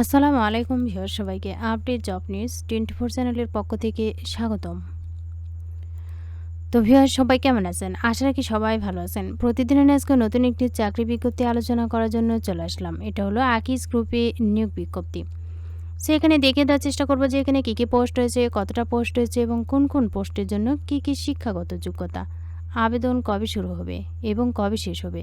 আসসালামু আলাইকুম ভিউয়ার সবাইকে update job news twenty four চ্যানেলের পক্ষ থেকে স্বাগতম। তো ভিউয়ার সবাই কেমন আছেন? আশা রাখি সবাই ভালো আছেন। প্রতিদিনের আজকে নতুন একটি চাকরি বিজ্ঞপ্তি আলোচনা করার জন্য চলে আসলাম। এটা হলো আকিস গ্রুপে নিয়োগ বিজ্ঞপ্তি। সো এখানে দেখে দেওয়ার চেষ্টা করব যে এখানে কী কী পোস্ট হয়েছে কতটা পোস্ট হয়েছে এবং কোন কোন পোস্টের জন্য কী কী শিক্ষাগত যোগ্যতা, আবেদন কবে শুরু হবে এবং কবে শেষ হবে।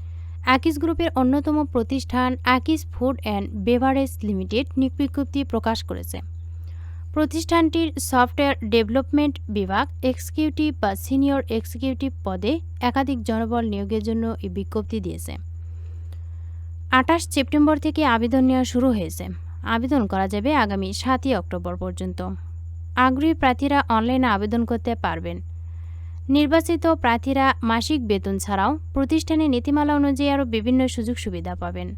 অ্যাকিস গ্রুপের অন্যতম প্রতিষ্ঠান Akij food and beverage limited নিয়োগ বিজ্ঞপ্তি প্রকাশ করেছে। প্রতিষ্ঠানটির সফটওয়্যার ডেভেলপমেন্ট বিভাগ এক্সিকিউটিভ বা সিনিয়র এক্সিকিউটিভ পদে একাধিক জনবল নিয়োগের জন্য এই বিজ্ঞপ্তি দিয়েছে। আঠাশ সেপ্টেম্বর থেকে আবেদন নেওয়া শুরু হয়েছে। আবেদন করা যাবে আগামী সাতই অক্টোবর পর্যন্ত। আগ্রহী প্রার্থীরা অনলাইনে আবেদন করতে পারবেন। নির্বাচিত প্রার্থীরা মাসিক বেতন ছাড়াও প্রতিষ্ঠানের নীতিমালা অনুযায়ী আরও বিভিন্ন সুযোগ সুবিধা পাবেন।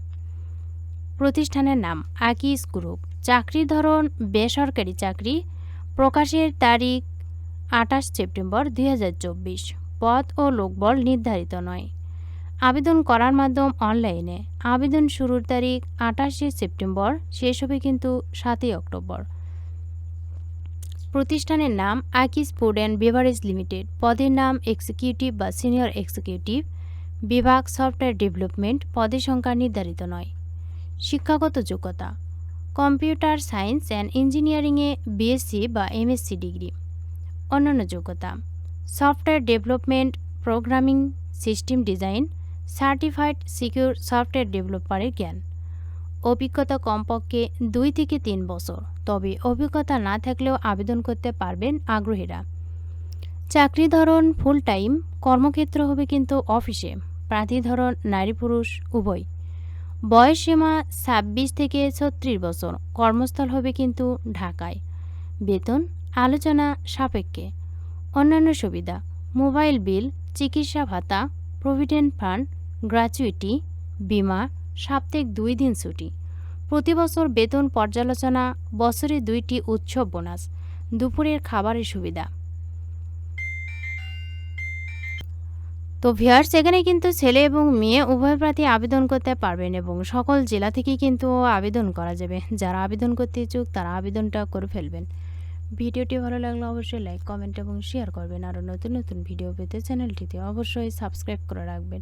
প্রতিষ্ঠানের নাম আকিস গ্রুপ। চাকরির ধরন, বেসরকারি চাকরি, প্রকাশের তারিখ আঠাশ সেপ্টেম্বর দুই পদ ও লোকবল নির্ধারিত নয়। আবেদন করার মাধ্যম অনলাইনে। আবেদন শুরুর তারিখ আঠাশে সেপ্টেম্বর, শেষ হবে কিন্তু সাতই অক্টোবর। প্রতিষ্ঠানের নাম আকিস ফুড অ্যান্ড বেভারেজ লিমিটেড। পদের নাম এক্সিকিউটিভ বা সিনিয়র এক্সিকিউটিভ। বিভাগ সফটওয়্যার ডেভেলপমেন্ট, পদের সংখ্যা নির্ধারিত নয়। শিক্ষাগত যোগ্যতা। কম্পিউটার সায়েন্স অ্যান্ড ইঞ্জিনিয়ারিংয়ে বিএসসি বা এমএসসি ডিগ্রি। অন্যান্য যোগ্যতা। Software development, programming, system design, certified secure software ডেভেলপারের জ্ঞান। অভিজ্ঞতা কমপক্ষে দুই থেকে তিন বছর। তবে অভিজ্ঞতা না থাকলেও আবেদন করতে পারবেন আগ্রহীরা। চাকরি ধরন ফুল টাইম কর্মক্ষেত্র হবে কিন্তু অফিসে প্রার্থী ধরন নারী পুরুষ, উভয়। বয়স সীমা ছাব্বিশ থেকে ছত্রিশ বছর, কর্মস্থল হবে কিন্তু ঢাকায়। বেতন, আলোচনা সাপেক্ষে। অন্যান্য সুবিধা, মোবাইল বিল, চিকিৎসা ভাতা, প্রভিডেন্ট ফান্ড, গ্র্যাচুইটি, বিমা সাপ্তাহিক দুই দিন ছুটি। প্রতি বছর বেতন পর্যালোচনা, বছরে দুইটি উৎসব বোনাস, দুপুরের খাবারের সুবিধা। তো ভিয়ার্স এখানে কিন্তু ছেলে এবং মেয়ে উভয় প্রার্থী আবেদন করতে পারবেন এবং সকল জেলা থেকেই কিন্তু আবেদন করা যাবে। যারা আবেদন করতে ইচ্ছুক, তারা আবেদনটা করে ফেলবেন। ভিডিওটি ভালো লাগলে অবশ্যই লাইক, কমেন্ট এবং শেয়ার করবেন। আরও নতুন নতুন ভিডিও পেতে চ্যানেলটিতে অবশ্যই সাবস্ক্রাইব করে রাখবেন।